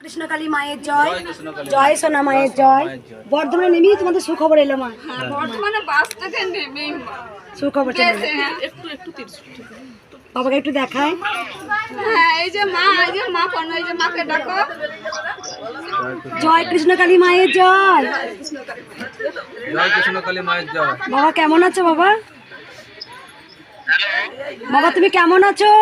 কৃষ্ণকালী মায়ের জয় জয় সোনা মায়ের জয় বর্ধমানে নেমেই তোমাদের সুখবর এলো মা। হ্যাঁ, বাস থেকে সুখবর। হ্যাঁ, বাবাকে একটু দেখায়। হ্যাঁ এই যে মা এই যে মা কর্ণ এই যে মাকে ডাকো। জয় কৃষ্ণকালী মায়ের জয়। জয় কৃষ্ণকালী মায়ের জয়। বাবা কেমন আছো বাবা? বাবা তুমি কেমন আছো?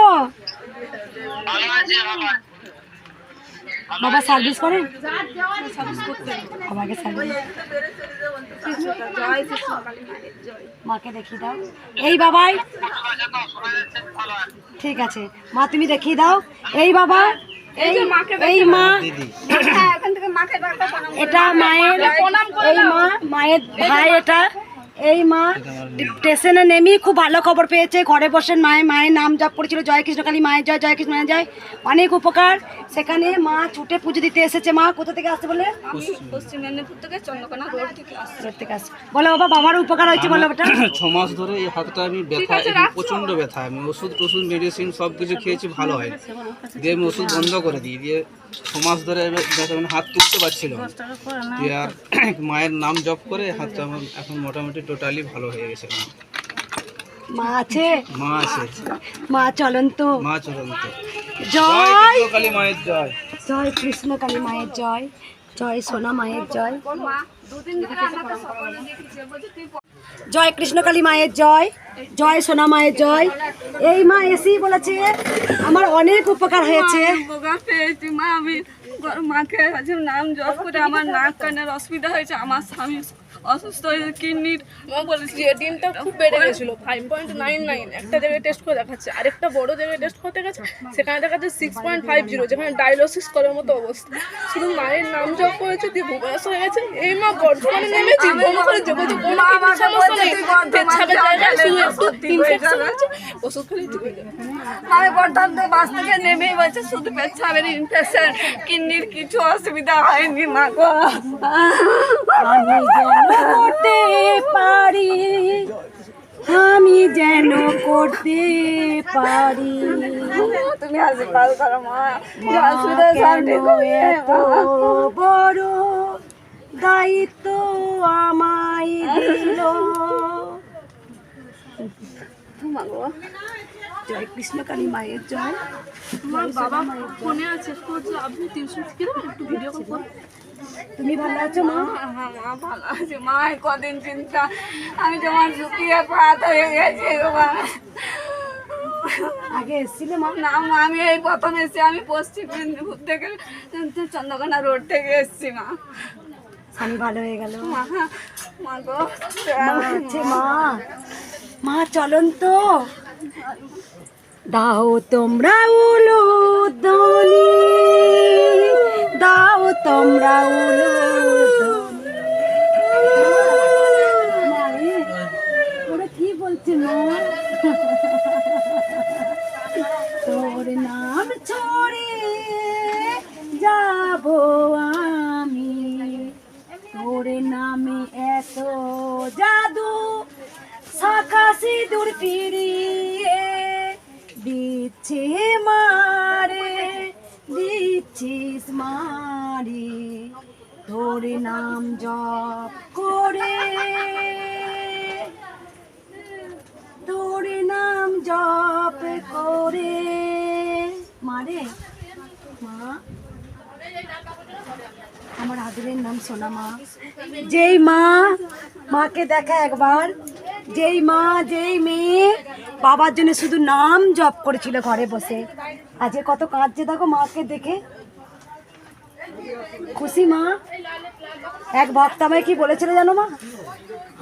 বাবাকে সার্ভিস কৃষ্ণকালী মায়ের মাকে দেখিয়ে দাও। এই বাবাই। ঠিক আছে। মা তুমি দেখিয়ে দাও। এই বাবা। এই মা। হ্যাঁ। এটা মায়ের এই মা মায়ের ভাই এটা এই মা স্টেশনে নেমেই খুব ভালো খবর পেয়েছে। ঘরে বসে মায়ের মায়ের নাম জপ করেছিল জয় কৃষ্ণকালী মায়ের জয় জয় কৃষ্ণ মায়ের জয়। অনেক উপকার। সেখানে মা ছুটে পুজো দিতে এসেছে। মা কোথা থেকে আসছে বলে? পশ্চিম মেদিনীপুর থেকে চন্দ্রকোনা রোড থেকে আসছি। দূর থেকে আসছে। বলো বাবা বাবার উপকার হয়েছে বলো ওটা ছ মাস ধরে এই হাতটা আমি ব্যথা প্রচণ্ড ব্যথা। আমি ওষুধ টষুধ মেডিসিন সব কিছু খেয়েছি ভালো হয়। দিয়ে আমি ওষুধ বন্ধ করে দিই। দিয়ে মাস ধরে হাত তুলতে পারছিল না। আর মায়ের নাম জপ করে হাতটা আমার এখন মোটামুটি টোটালি ভালো হয়ে গেছে মা। আছে? মা আছে। মা চলন্ত। মা জয় জয় মায়ের জয়। জয় কৃষ্ণকালী মায়ের জয়। জয় সোনা মায়ের জয়। মা দুদিন ধরে আমাকে সকলে দেখেছে বলছে তুই জয় কৃষ্ণকালী মায়ের জয় জয় সোনা মায়ের জয়। এই মা এসি বলেছে, আমার অনেক উপকার হয়েছে। মাকে নাম জপ করে আমার নাক কানের অসুবিধা হয়েছে, আমার স্বামী অসুস্থ হয়েছে কিডনির ক্রিয়েটিনটা খুব বেড়ে গেছিল ফাইভ পয়েন্ট নাইন নাইন একটা জায়গায় টেস্ট করে দেখাচ্ছে। আরেকটা বড় জায়গায় টেস্ট করতে গেছে সেখানে দেখাচ্ছে সিক্স পয়েন্ট ফাইভ জিরো যেখানে ডায়ালিসিস করার মতো অবস্থা। শুধু মায়ের নাম জপ করেছে দিয়ে হয়ে গেছে। এই মা বর্ধমানে নেমেছি যে বলছে কোনো কিছু সমস্যা নেই। পেছাবের জায়গায় শুধু একটু ইনফেকশন আছে ওষুধ খেলে হয়ে যাবে আমি বর্ধমান থেকে বাস থেকে নেমেই বলছে শুধু পেছাবের ইনফেকশন কিডনির কিছু অসুবিধা হয়নি মা গো। করতে পারি। আমি যেন করতে পারি। তুমি করো মা। এত বড় দায়িত্ব আমায় দিল? মা। গো জয় কৃষ্ণকালী মায়ের জয়। আমার বাবা ফোনে আছে আপনি টিউশন শিখে একটু ভিডিও কল করুন। তুমি ভালো আছো মা? হ্যাঁ মা ভালো আছে। মা কদিন চিন্তা আমি যেমন শুকিয়ে পাত হয়ে গেছি মা। আগে এসেছিলে মা? না আমি এই প্রথম এসেছি আমি পশ্চিম মেদিনীপুর থেকে চন্দ্রকোনা রোড থেকে এসেছি মা। স্বামী ভালো হয়ে গেল। মা মা গো মা মা। মা চলন তো। দাও তোমরা উলু দনি দাও তোমরা উলু সোনা মা? যেই মা মাকে দেখা একবার, যেই মা, যেই মেয়ে বাবার জন্য শুধু নাম জপ করেছিল ঘরে বসে। আজকে কত কাঁদছে দেখো মাকে দেখে। খুশি মা? এক ভক্ত আমায় কি বলেছিল জানো মা?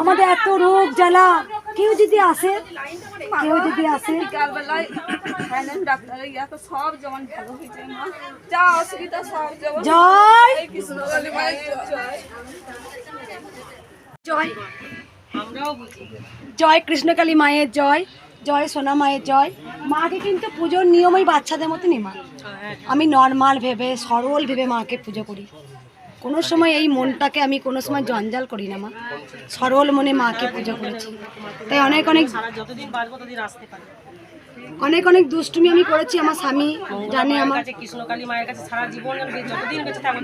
আমাদের এত রোগ জ্বালা। কেউ যদি আসে, কেউ যদি আসে। জয়। কৃষ্ণকালী মায়ের জয় জয় সোনা মায়ের জয়। মাকে কিন্তু পুজোর নিয়মই বাচ্চাদের মতনই মা। আমি নর্মাল ভেবে, সরল ভেবে মাকে পুজো করি। কোনো সময় এই মনটাকে আমি কোনো সময় জঞ্জাল করি না মা। সরল মনে মাকে পুজো করেছি। তাই অনেক অনেক অনেক অনেক দুষ্টুমি আমি করেছি আমার স্বামী জানে আমার।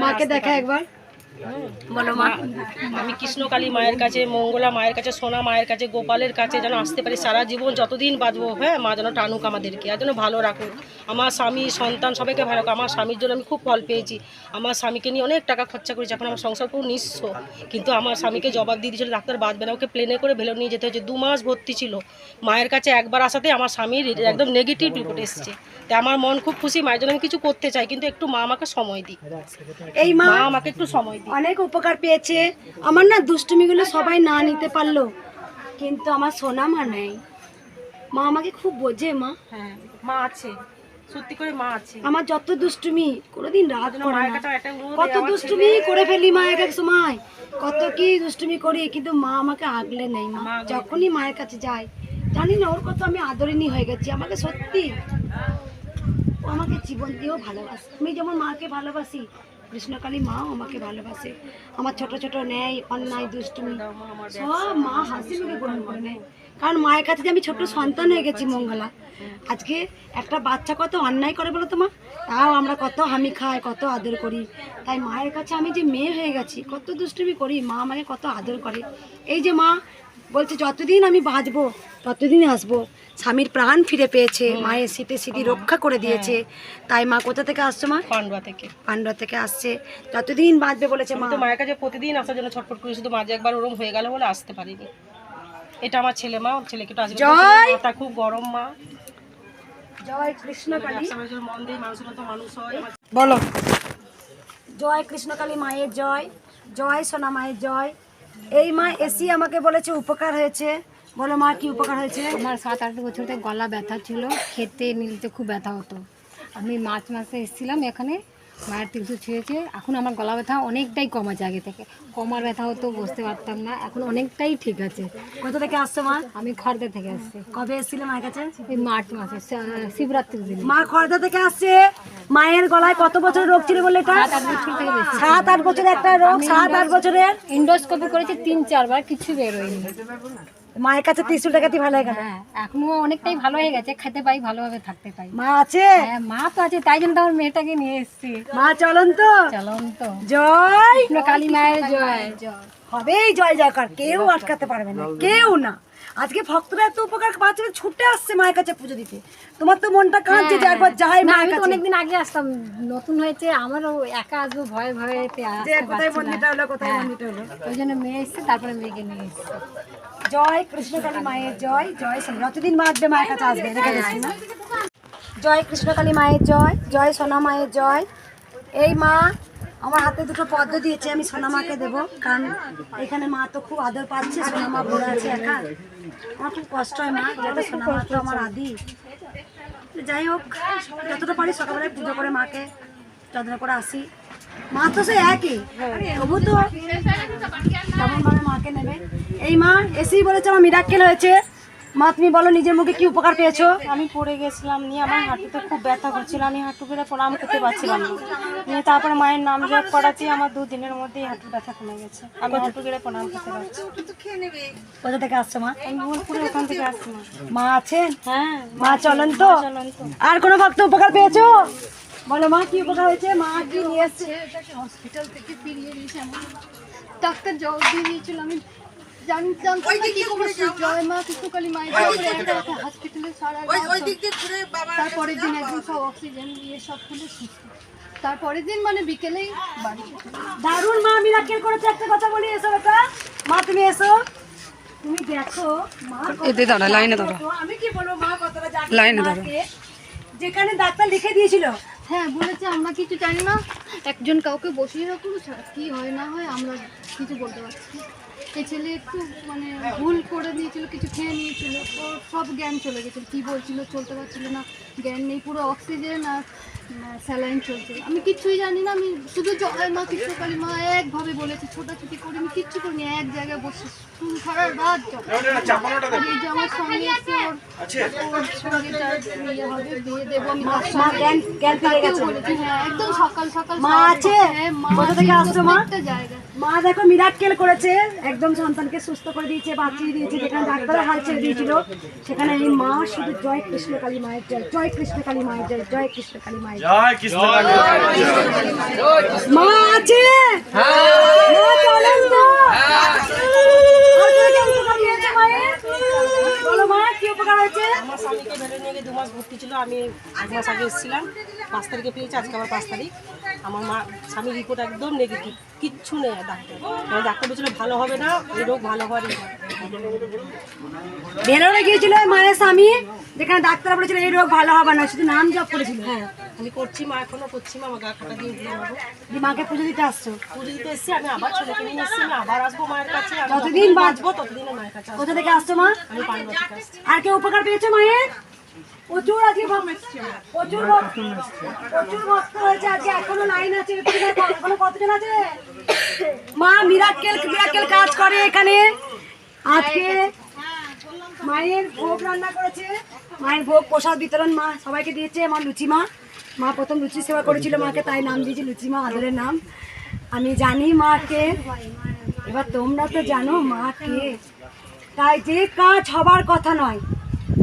মাকে দেখা একবার। আমি কৃষ্ণকালী মায়ের কাছে মঙ্গলা মায়ের কাছে সোনা মায়ের কাছে গোপালের কাছে যেন আসতে পারি। সারা জীবন যতদিন বাঁচবো হ্যাঁ মা যেন টানুক আমাদেরকে আর যেন ভালো রাখুক। আমার স্বামী সন্তান সবাইকে ভালো আমার স্বামীর জন্য আমি খুব ফল পেয়েছি। আমার স্বামীকে নিয়ে অনেক টাকা খরচা করেছি। এখন আমার সংসার পুরো নিঃস্ব। কিন্তু আমার স্বামীকে জবাব দিয়ে দিয়েছিল ডাক্তার বাঁচবে না ওকে প্লেনে করে ভেলো নিয়ে যেতে হয়েছে। দু মাস ভর্তি ছিল। মায়ের কাছে একবার আসাতে আমার স্বামীর একদম নেগেটিভ রিপোর্ট এসছে। তাই আমার মন খুব খুশি মায়ের জন্য আমি কিছু করতে চাই কিন্তু একটু মা আমাকে সময় দিই এই মা মা আমাকে একটু সময় দিই অনেক উপকার পেয়েছে। আমার না দুষ্টুমিগুলো সবাই না নিতে পারল। কিন্তু আমার সোনা মা নেই। মা আমাকে খুব বোঝে মা। হ্যাঁ মা আছে। সত্যি করে মা আছে। আমার যত দুষ্টুমি কোনোদিন রাগ করে না। কত দুষ্টুমি করে ফেলি মা এক এক সময়। কত কি দুষ্টুমি করি কিন্তু মা আমাকে আগলে নেই মা। যখনই মায়ের কাছে যাই জানি না ওর কত আমি আদরিনী হয়ে গেছি। আমাকে সত্যি ও আমাকে জীবন দিয়েও ভালোবাসে। আমি যেমন মাকে ভালোবাসি কৃষ্ণকালী মাও আমাকে ভালোবাসে। আমার ছোট ছোট ন্যায়, অন্যায়, দুষ্টুমি, সব মা হাসি মুখে গ্রহণ করে নেয়। কারণ মায়ের কাছে যে আমি ছোট সন্তান হয়ে গেছি মঙ্গলা, আজকে একটা বাচ্চা কত অন্যায় করে বলো তো মা? তাও আমরা কত হামি খাই, কত আদর করি। তাই মায়ের কাছে আমি যে মেয়ে হয়ে গেছি, কত দুষ্টুমি করি, মা আমাকে কত আদর করে। এই যে মা বলছে যতদিন আমি বাঁচবো ততদিন আসব। স্বামীর প্রাণ ফিরে পেয়েছে মায়ের শীতে স্মৃতি রক্ষা করে দিয়েছে। তাই মা কোথা থেকে আসছো মা? পান্ডুয়া থেকে। পান্ডা থেকে আসছে। যতদিন বাঁচবে বলেছে মা। তো মায়ের কাছে প্রতিদিন আসার জন্য ছটফট করি শুধু মাঝে একবার ওরম হয়ে গেল বলে আসতে পারিনি। এটা আমার ছেলে মা ওর ছেলেকে জয়! মাথা খুব গরম মা। জয় ব্যবসা বাণিজ্যের মন দেয় মানুষের তো মানুষ হয়। বলো। জয় কৃষ্ণকালী মায়ের জয়। জয় সোনা মায়ের জয়। এই মা এসি আমাকে বলেছে উপকার হয়েছে। বলো মা, কি উপকার হয়েছে? আমার সাত আট বছর গলা ব্যথা ছিল, খেতে নিতে খুব ব্যথা হতো। আমি মার্চ মাসে এসেছিলাম এখানে মায়ের টিউশন ছেড়েছে এখন আমার গলা ব্যথা অনেকটাই কম আছে আগে থেকে। কমার ব্যথা হতো বসতে পারতাম না। এখন অনেকটাই ঠিক আছে। কোথা থেকে আসছো মা? আমি খড়দা থেকে আসছি। কবে এসেছিলে মায়ের কাছে? এই মার্চ মাসে শিবরাত্রির দিন। মা খর্দা থেকে আসছে। মায়ের গলায় কত বছর রোগ ছিল বলে এটা? সাত আট বছর থেকে বেশি। সাত আট বছরের একটা রোগ সাত আট বছরের? ইন্ডোস্কোপি করেছি তিন চারবার কিছু বেরোয়নি। মায়ের কাছে ত্রিশুল টাকাতে ভালো হয়ে গেল। হ্যাঁ এখনও অনেকটাই ভালো হয়ে গেছে খেতে পাই ভালোভাবে থাকতে পাই। মা আছে? হ্যাঁ মা তো আছে তাই জন্য আমার মেয়েটাকে নিয়ে এসেছি। মা চলন তো। চলন তো। জয়। কালী মায়ের জয়। জয় হবেই জয় জয়কার। কেউ আটকাতে পারবে না কেউ না। আজকে ভক্তরা এত উপকার পাচ্ছে ছুটে আসছে মায়ের কাছে পুজো দিতে। তোমার তো মনটা কাঁদছে যে একবার যাই মায়ের কাছে। অনেকদিন আগে আসতাম নতুন হয়েছে আমারও একা আসব ভয়ে ভয়ে কোথায় মন্দিরটা হলো কোথায় মন্দিরটা হলো? ওই জন্য মেয়ে এসছে তারপরে মেয়েকে নিয়ে এসছে। জয় কৃষ্ণকালী মায়ের জয় জয় যতদিন বাঁচবে মায়ের কাছে আসবে না। জয় কৃষ্ণকালী মায়ের জয় জয় সোনা মায়ের জয়। এই মা আমার হাতে দুটো পদ্ম দিয়েছে, আমি সোনা মাকে দেবো। কারণ এখানে মা তো খুব আদর পাচ্ছে, সোনা মা পড়ে আছে একা। আমার খুব কষ্ট হয় মা, যাতে সোনা মা তো আমার আদি। যাই হোক, যতটা পারি সকালবেলায় পুজো করে মাকে যত্ন করে আসি। মা তো সে একই। তবু তো কেমনভাবে মাকে নেবে। এই মা এসেই বলেছে আমার মিরাক্কেল হয়েছে মা তুমি বলো নিজের মুখে কি উপকার পেয়েছ আমি পড়ে গেছিলাম নিয়ে আমার হাঁটুতে খুব ব্যথা করছিল আমি হাঁটু ফেলে প্রণাম করতে পারছিলাম না নিয়ে তারপরে মায়ের নাম জপ করাচ্ছি আমার দুদিনের মধ্যেই হাঁটু ব্যথা কমে গেছে আমি হাঁটু গেলে প্রণাম করতে পারছি কোথা থেকে আসছো মা আমি বোলপুরে ওখান থেকে আসছি মা মা আছেন হ্যাঁ মা চলেন তো আর কোনো ভক্ত উপকার পেয়েছ বলো মা কি উপকার হয়েছে মা কি নিয়ে এসছে হসপিটাল থেকে ফিরিয়ে আমার ডাক্তার জবাব দিয়ে দিয়েছিল আমি জানতাম কি করে জয় মা। মায়ের হসপিটালে তারপরের দিন একদিন সব অক্সিজেন দিয়ে সব খুলে সুস্থ। তারপরের দিন মানে বিকেলেই বাড়ি দারুণ মা মিরাক্কেল করেছে। একটা কথা বলি এসো বেটা। মা তুমি এসো। তুমি দেখো মা এতে দাঁড়া লাইনে দাঁড়া। আমি কি বলব মা কতটা জানে লাইনে দাঁড়া। যেখানে ডাক্তার লিখে দিয়েছিল। হ্যাঁ বলেছে আমরা কিছু জানি না। একজন কাউকে বসিয়ে রাখুন কি হয় না হয় আমরা কিছু বলতে পারছি। এই ছেলে একটু মানে ভুল করে দিয়েছিল কিছু খেয়ে নিয়েছিল ওর সব জ্ঞান চলে গেছিল। কি বলছিল চলতে পারছিল না জ্ঞান নেই পুরো অক্সিজেন আর স্যালাইন চলছে। আমি কিচ্ছুই জানি না আমি শুধু জয় মা কৃষ্ণকালী মা একভাবে বলেছি ছোটাছুটি করে আমি কিচ্ছু করিনি এক জায়গায় বসে শুরু সারা রাত এই যে আমার সঙ্গে এসে ওর ওর সঙ্গে যার বিয়ে হবে বিয়ে দেবো আমি। হ্যাঁ, একদম সকাল সকাল মা আছে? হ্যাঁ, মা কোথা আছে থেকে আসছো মা? প্রত্যেকটা জায়গায়। মা দেখো মিরাক্কেল করেছে। একদম সন্তানকে সুস্থ করে দিয়েছে বাঁচিয়ে দিয়েছে যেখানে ডাক্তারের হাল ছেড়ে দিয়েছিল সেখানে এই মা শুধু জয় কৃষ্ণ কালী মায়ের জয় জয় কৃষ্ণ কালী মায়ের জয় জয় কৃষ্ণ কালী মায়ের জয়। মা আছে? মা চলেন তো আর কে কে উপকার দিয়েছে মায়ের? বলো মা। কি উপকার হয়েছে? আমার স্বামীকে বেরো নিয়ে গিয়ে দু মাস ভর্তি ছিল আমি এক মাস আগে এসেছিলাম। পাঁচ তারিখে পেয়েছি আজকে আবার পাঁচ তারিখ। আমার মা স্বামীর রিপোর্ট একদম নেগেটিভ কিচ্ছু নেই ডাক্তার। মানে ডাক্তার বলছিল ভালো হবে না এই রোগ ভালো হওয়ারই নয়। বেরোলে গিয়েছিল ওই মায়ের স্বামী যেখানে ডাক্তার বলেছিল এই রোগ ভালো হবে না। শুধু নাম জপ করেছিল। হ্যাঁ। আমি করছি মা এখনও করছি মা গা খাটা দিয়ে উঠে যাব মাকে পুজো দিতে আসছো? পুজো দিতে এসেছি আমি আবার ছেলেকে নিয়ে এসেছি আমি আবার আসব মায়ের কাছে যতদিন বাঁচবো ততদিন মায়ের কাছে কোথা থেকে আসছো মা? আমি থেকে আসছি। আর কেউ উপকার পেয়েছে মায়ের? প্রচুর আজকে প্রচুর প্রচুর ভক্ত হয়েছে আজকে। এখনও লাইন আছে এখনও কতজন আছে? মা মিরাক্কেল মিরাক্কেল কাজ করে এখানে। আজকে মায়ের ভোগ রান্না করেছে। মায়ের ভোগ প্রসাদ বিতরণ মা সবাইকে দিয়েছে মা লুচি মা। মা প্রথম লুচি সেবা করেছিল মাকে, তাই নাম দিয়েছে লুচি মা, আদরের নাম। আমি জানি মাকে। এবার তোমরা তো জানো মা কে তাই যে কাজ হবার কথা নয়,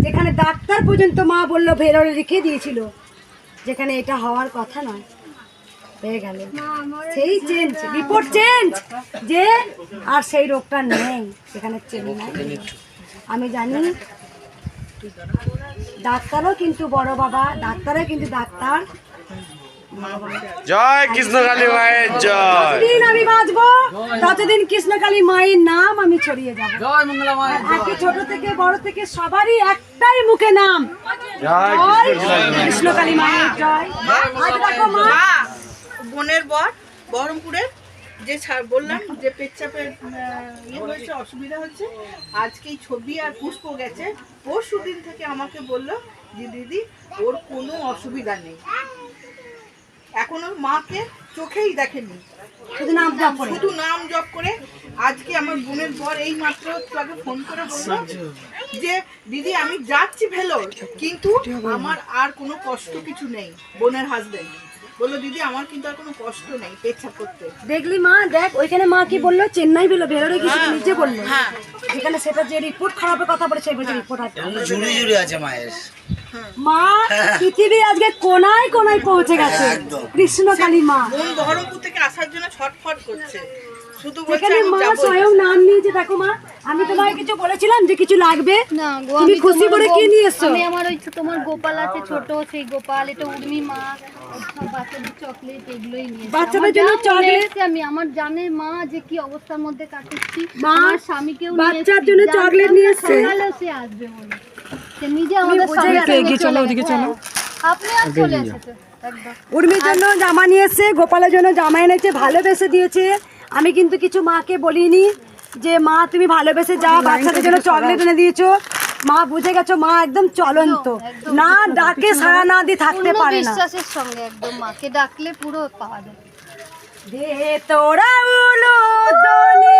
যেখানে ডাক্তার পর্যন্ত মা বলল ভেরোলে রেখে দিয়েছিল, যেখানে এটা হওয়ার কথা নয়। হয়ে গেল। সেই চেঞ্জ রিপোর্ট চেঞ্জ যে আর সেই রোগটা নেই সেখানে চেঞ্জ নাই। আমি জানি ডাক্তারও কিন্তু বড় বাবা ডাক্তারও কিন্তু ডাক্তার। জয় কৃষ্ণকালী মায়ের জয়। যতদিন আমি বাঁচবো ততদিন কৃষ্ণকালী মায়ের নাম আমি ছড়িয়ে যাব। জয় মঙ্গলা মায়ের আজকে ছোট থেকে বড় থেকে সবারই একটাই মুখে নাম। জয় কৃষ্ণকালী। মায়ের জয়। আজ দেখো মা। বোনের বর বহরমপুরের যে বললাম যে পেচ্ছাপের ইয়ে হয়েছে অসুবিধা হচ্ছে আজকেই ছবি আর পুষ্প গেছে। পরশু দিন থেকে আমাকে বলল যে দিদি ওর কোনো অসুবিধা নেই। এখন ওর মাকে চোখেই দেখেনি। শুধু নাম জপ করে। শুধু নাম জপ করে। আজকে আমার বোনের বর এই মাত্র তাকে ফোন করে বলল যে দিদি আমি যাচ্ছি ভেলোর কিন্তু আমার আর কোনো কষ্ট কিছু নেই বোনের হাজবেন্ড বলল দিদি আমার কিন্তু আর কোনো কষ্ট নেই পেচ্ছাপ করতে। দেখলি মা দেখ ওইখানে মা কি বলল? চেন্নাই বলল বেরোরে গেছে নিজে বলল। যেখানে সেটা যে রিপোর্ট খারাপের কথা বলে সেই বলছে রিপোর্ট আছে। জুড়ি জুড়ি আছে মায়ের। মা পৃথিবী আজকে কোনায় কোনায় পৌঁছে গেছে। কৃষ্ণ কালী মা। বহরমপুর থেকে আসার জন্য ছটফট করছে। শুধু বলছে যেখানে আমি মা স্বয়ং নাম নিয়েছে দেখো মা আমি তোমায় কিছু বলেছিলাম যে কিছু লাগবে। না গো তুমি খুশি করে কি নিয়ে এসছো? আমি আমার ওই তোমার গোপাল আছে ছোট সেই গোপাল এটা উর্মি মা বাচ্চাদের চকলেট এগুলোই নিয়ে এসেছি। বাচ্চাদের জন্য চকলেট? আমি আমার জানে মা যে কি অবস্থার মধ্যে কাটাচ্ছি। মা, স্বামীকেও বাচ্চার জন্য চকলেট নিয়ে এসছে। সে আসবে বলে। সে নিজে আমাদের চলে হ্যাঁ, আপনি আর চলে এসেছে উর্মির জন্য জামা নিয়ে এসছে গোপালের জন্য জামা এনেছে ভালোবেসে দিয়েছে। আমি কিন্তু কিছু মাকে বলিনি যে মা তুমি ভালোবেসে যা বাচ্চাদের জন্য চকলেট এনে দিয়েছ। মা বুঝে গেছো মা একদম চলন্ত। না ডাকে সারা না দিয়ে থাকতে পারে না। বিশ্বাসের সঙ্গে একদম মাকে ডাকলে পুরো পাওয়া যায়। দে তোরা উলু দনি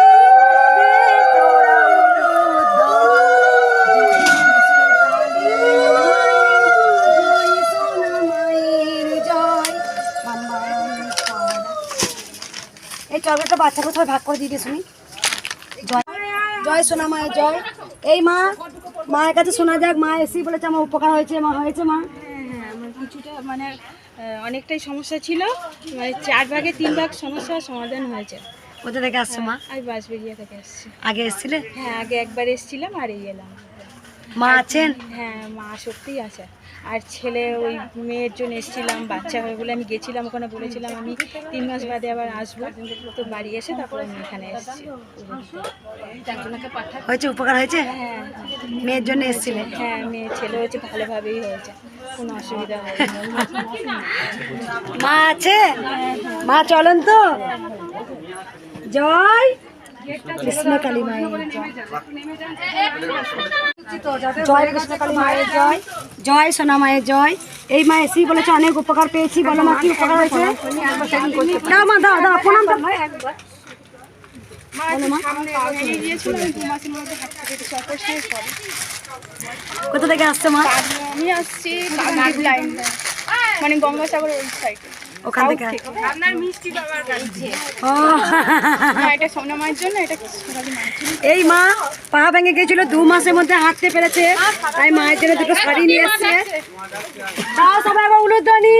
দে তোরা উলু এই চকলেটটা বাচ্চাকে সবাই ভাগ করে দিয়ে দিয়ে শুনি? জয় জয় সোনা মায়ের জয়। এই মা মায়ের কাছে শোনা যাক মা এসি বলেছে আমার উপকার হয়েছে মা হয়েছে মা। হ্যাঁ আমার কিছুটা মানে অনেকটাই সমস্যা ছিল। মানে চার ভাগে তিন ভাগ সমস্যার সমাধান হয়েছে। কোথা থেকে আসছো মা? আমি বাঁশবেরিয়া থেকে আসছি। আগে এসেছিলে? হ্যাঁ আগে একবার এসেছিলাম আর এই এলাম। মা আছেন? হ্যাঁ মা সত্যিই আছে। আর ছেলে ওই মেয়ের জন্য এসেছিলাম বাচ্চা হয়ে বলে আমি গেছিলাম ওখানে বলেছিলাম আমি তিন মাস বাদে আবার আসব। তো বাড়ি এসে তারপর আমি এখানে এসেছি। হয়েছে উপকার হয়েছে? হ্যাঁ। মেয়ের জন্য এসেছিলে? হ্যাঁ মেয়ে ছেলে হয়েছে ভালোভাবেই হয়েছে। কোনো অসুবিধা হয়নি। মা আছে? মা চলন তো। জয়! কৃষ্ণ কালী মায়ের জয়। জয়। কৃষ্ণ কালী মায়ের জয়। জয় সোনা মায়ের জয়। এই মা এসেই বলেছে অনেক উপকার পেয়েছি। বলো মা কি উপকার হয়েছে? দাও মা দাও দাও প্রণাম কোথা থেকে আসছে মা? আমি আসছি মানে গঙ্গাসাগর ওই সাইডে ওখান থেকে আপনার মিষ্টি বাবার কাছে ও এটা সোনা মায়ের জন্য এটা এই মা পা ভেঙে গেছিল দু মাসের মধ্যে হাঁটতে পেরেছে তাই মায়ের জন্য দুটো শাড়ি নিয়ে এসছে দাও সবাই আবার উলুধ্বনি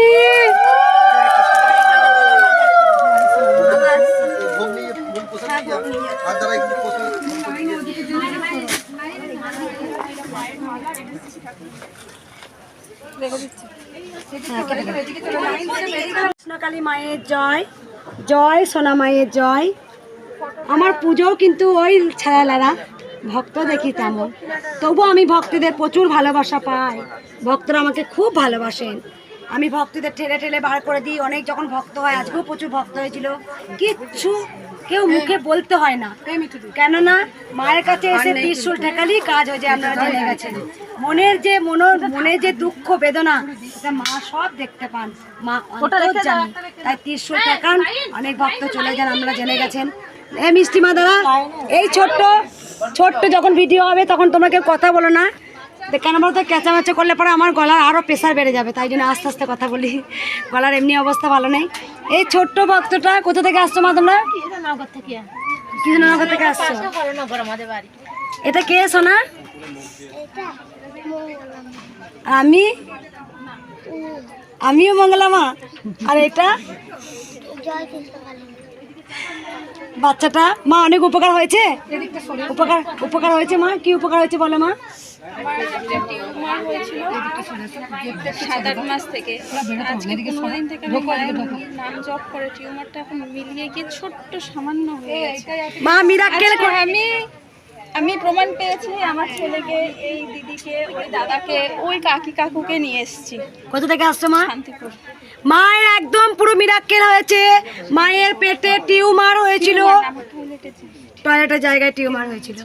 কৃষ্ণকালী মায়ের জয়। জয় সোনা মায়ের জয়। আমার পুজোও কিন্তু ওই ছায়ালারা, ভক্ত দেখি তেমন। তবু আমি ভক্তদের প্রচুর ভালোবাসা পাই। ভক্তরা আমাকে খুব ভালোবাসেন। আমি ভক্তদের ঠেলে ঠেলে বার করে দিই। অনেক যখন ভক্ত হয়, আজকেও প্রচুর ভক্ত হয়েছিল। কিচ্ছু কেউ মুখে বলতে হয় না। কেননা মায়ের কাছে এসে ত্রিশুল ঠেকালি কাজ হয়ে যায় আপনারা জেনে গেছেন। মনের যে মনের মনে যে দুঃখ বেদনা এটা মা সব দেখতে পান। মা অন্তর জানে তাই ত্রিশুল ঠেকান অনেক ভক্ত চলে যান আমরা জেনে গেছেন। এ মিষ্টি মা দাদা এই ছোট্ট ছোট্ট যখন ভিডিও হবে তখন তোমরা কেউ কথা বলো না। তো কেন বলতো ক্যাচামেচা করলে পরে আমার গলার আরও প্রেশার বেড়ে যাবে তাই জন্য আস্তে আস্তে কথা বলি। গলার এমনি অবস্থা ভালো নেই। এই ছোট্ট ভক্তটা কোথা থেকে আসছো মা তোমরা? কৃষ্ণনগর থেকে আসছো। এটা কে সোনা? আমি? আমিও মঙ্গলা মা। আর এটা? বাচ্চাটা? মা অনেক উপকার হয়েছে? উপকার উপকার হয়েছে মা? কি উপকার হয়েছে বলো মা? টিউমার হয়েছিল সাত আট মাস থেকে। আজকে পনেরো দিন থেকে আমি মায়ের নাম জপ করে টিউমারটা এখন মিলিয়ে গিয়ে ছোট্ট সামান্য হয়ে গেছে। মা মিরাক্কেল আজকে আমি আমি প্রমাণ পেয়েছি আমার ছেলেকে এই দিদিকে ওই দাদাকে ওই কাকি কাকুকে নিয়ে এসেছি। কোথা থেকে আসছো মা? শান্তিপুর। মায়ের একদম পুরো মিরাক্কেল হয়েছে। মায়ের পেটে টিউমার হয়েছিল। টয়লেটের জায়গায় টিউমার হয়েছিল।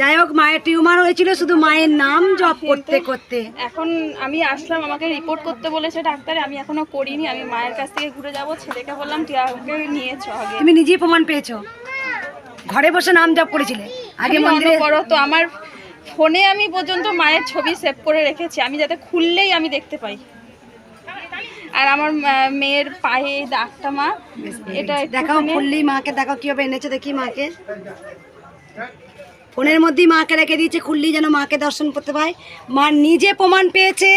যাই হোক মায়ের টিউমার হয়েছিল শুধু মায়ের নাম জপ করতে করতে। এখন আমি আসলাম আমাকে রিপোর্ট করতে বলেছে ডাক্তার আমি এখনও করিনি আমি মায়ের কাছ থেকে ঘুরে যাব ছেলেকে বললাম আমাকে নিয়েছো আগে। তুমি নিজেই প্রমাণ পেয়েছ। ঘরে বসে নাম জপ করেছিলে। আগে আমি করো তো আমার ফোনে আমি পর্যন্ত মায়ের ছবি সেভ করে রেখেছি আমি যাতে খুললেই আমি দেখতে পাই। আর আমার মেয়ের পায়ে দাগটা মা এটা দেখাও ফুললি মাকে দেখাও কীভাবে এনেছে দেখি মাকে। ফোনের মধ্যেই মাকে রেখে দিয়েছে খুললি যেন মাকে দর্শন করতে পায়। মা নিজে প্রমাণ পেয়েছে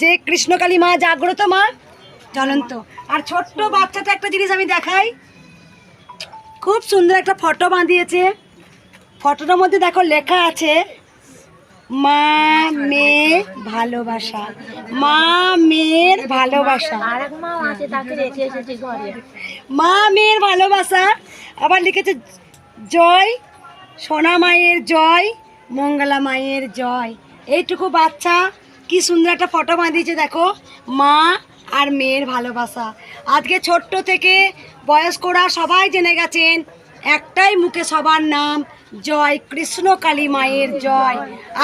যে কৃষ্ণকালী মা জাগ্রত মা জ্বলন্ত। আর ছোট্ট বাচ্চাটা একটা জিনিস আমি দেখাই। খুব সুন্দর একটা ফটো বাঁধিয়েছে। ফটোটার মধ্যে দেখো লেখা আছে, মা মেয়ে ভালোবাসা। মা মেয়ের ভালোবাসা। মা মেয়ের ভালোবাসা। আবার লিখেছে, জয় সোনা মায়ের জয়, মঙ্গলা মায়ের জয়। এইটুকু বাচ্চা, কি সুন্দর একটা ফটো বাঁধিয়েছে দেখো। মা আর মেয়ের ভালোবাসা। আজকে ছোট্ট থেকে বয়স্করা সবাই জেনে গেছেন, একটাই মুখে সবার নাম, জয় কৃষ্ণ কালী মায়ের জয়।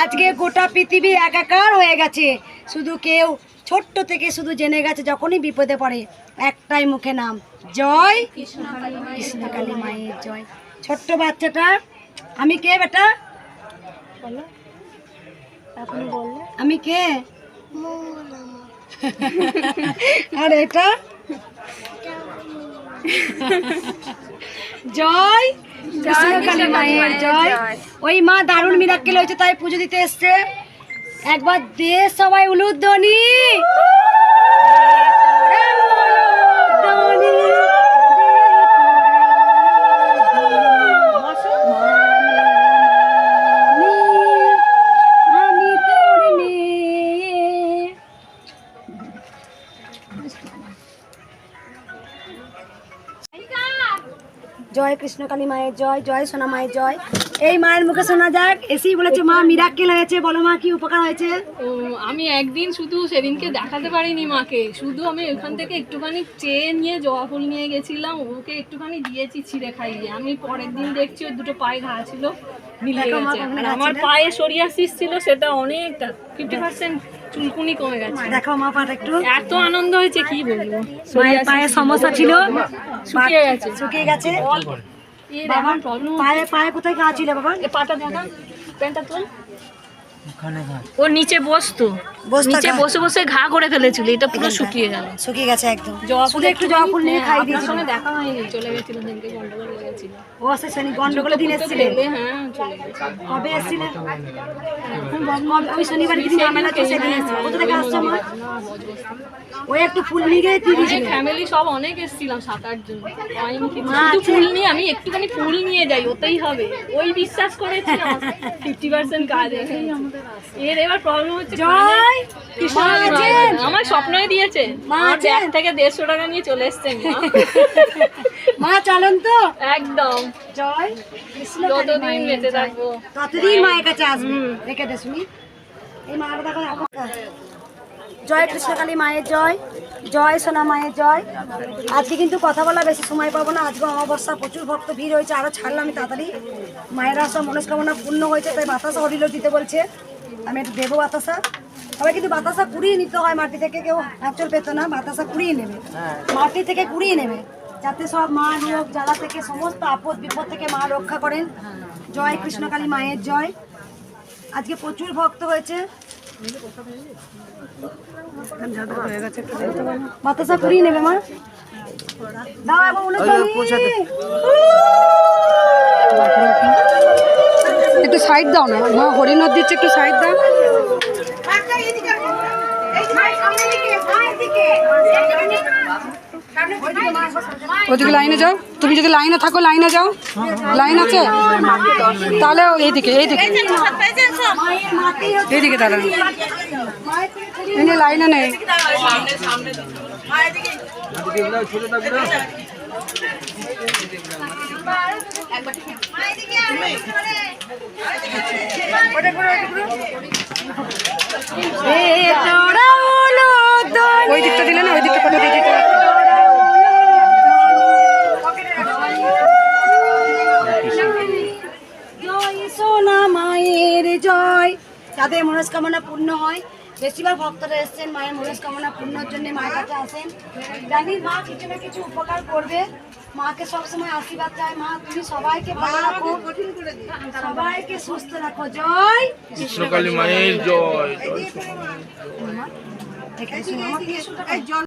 আজকে গোটা পৃথিবী একাকার হয়ে গেছে। শুধু কেউ ছোট্ট থেকে শুধু জেনে গেছে, যখনই বিপদে পড়ে, একটাই মুখে নাম, জয় কৃষ্ণ কালী মায়ের জয়। ছোট্ট বাচ্চাটা আমি কে বেটা? আমি কে? আর এটা? জয়। কৃষ্ণকালী মায়ের জয়। ওই মা দারুণ মিরাক্কেল হয়েছে তাই পুজো দিতে এসছে। একবার দে সবাই উলুধ্বনি। জয় কৃষ্ণকালী মায়ের জয় জয় সোনা মায়ের জয়। এই মায়ের মুখে শোনা যাক এসি বলেছে মা মিরাক্কেল হয়েছে বলো মা কি উপকার হয়েছে? ও, আমি একদিন শুধু সেদিনকে দেখাতে পারিনি মাকে। শুধু আমি ওখান থেকে একটুখানি চেয়ে নিয়ে জবা ফুল নিয়ে গেছিলাম ওকে একটুখানি দিয়েছি ছিঁড়ে খাইয়ে। আমি পরের দিন দেখছি ওর দুটো পায়ে ঘা ছিল মিলে গেছে। আমার? পায়ে সরিয়াসিস ছিল সেটা অনেকটা ফিফটি পার্সেন্ট চুলকুনি কমে গেছে। দেখো মা পাটা একটু। এত আনন্দ হয়েছে কি বলব? মায়ের পায়ে সমস্যা ছিল। শুকিয়ে গেছে। শুকিয়ে গেছে। পায়ে পায়ে কোথায় গা ছিল বাবা? পাটা দেখা প্যান্টটা তোল। ও নিচে বসতো। নিচে বসে বসে ঘা করে ফেলেছিল এটা পুরো শুকিয়ে গেল। শুকিয়ে গেছে একদম। জবা ফুল একটু জবা ফুল নিয়ে খাই দিয়েছিল। সঙ্গে দেখা হয়নি চলে গেছিল দিনকে গন্ডগোল লেগেছিল ও সে শনি গন্ডগোল দিন এসেছিলেন? হ্যাঁ চলে গেছে। কবে এসেছিলেন? কবে- ওই শনিবার দিন ঝামেলা ছিল সেদিন এসেছিল। কোথা থেকে আসছে মা? ওই একটু ফুল নিয়ে গিয়ে ফ্যামিলি সব অনেক এসেছিলাম সাত আট জন শুধু আছে? ফুল নিয়ে আমি একটুখানি ফুল নিয়ে যাই ওতেই হবে। ওই বিশ্বাস করেছি ফিফটি পার্সেন্ট কাজ এর এবার প্রবলেম হচ্ছে জয় কৃষ্ণ মা আছেন? আমার স্বপ্নই দিয়েছে। মা ব্যাগ থেকে দেড়শো টাকা নিয়ে চলে এসছেন মা। চলেন তো। একদম। জয় যতদিন বেঁচে থাকব। ততদিন মায়ের কাছে আসবে। রেখে দে শুনি। এই মায়ের দেখো জয় কৃষ্ণকালী মায়ের জয় জয় সোনা মায়ের জয়। আজকে কিন্তু কথা বলা বেশি সময় পাবো না আজকে অমাবস্যা, প্রচুর ভক্ত ভিড় হয়েছে আরও ছাড়লাম আমি তাড়াতাড়ি। মায়েরা সব মনস্কামনা পূর্ণ হয়েছে, তাই বাতাসা হরিল দিতে বলছে। আমি একটু দেবো বাতাসা। তবে কিন্তু বাতাসা কুড়িয়ে নিতে হয় মাটি থেকে, কেউ অ্যাকচুয়াল পেতো না, বাতাসা কুড়িয়ে নেবে। মাটি থেকে কুড়িয়ে নেবে, যাতে সব মা রোগ জ্বালা থেকে সমস্ত আপদ বিপদ থেকে মা রক্ষা করেন। জয় কৃষ্ণকালী মায়ের জয়। আজকে প্রচুর ভক্ত হয়েছে বাতাসা নেবে মা। দাও একটু সাইড দাও না মা হরিণর দিচ্ছে একটু সাইড দাও। ওদিকে লাইনে যাও। তুমি যদি লাইনে থাকো, লাইনে যাও। লাইন আছে? তাহলে এইদিকে এইদিকে। এইদিকে দাঁড়ান। লাইনে নেই। ওই দিকটা দিলে না, ওই দিকটা করে দিয়ে দিতে জয় সোনা মায়ের জয় যাদের মনস্কামনা পূর্ণ হয় বেশিরভাগ ভক্তরা এসছেন মায়ের মনস্কামনা পূর্ণর জন্য মায়ের কাছে আসেন জানি মা কিছু না কিছু উপকার করবে মাকে সবসময় আশীর্বাদ চায় মা তুমি সবাইকে ভালো রাখো সবাইকে সুস্থ রাখো জয় কৃষ্ণকালী মায়ের জয়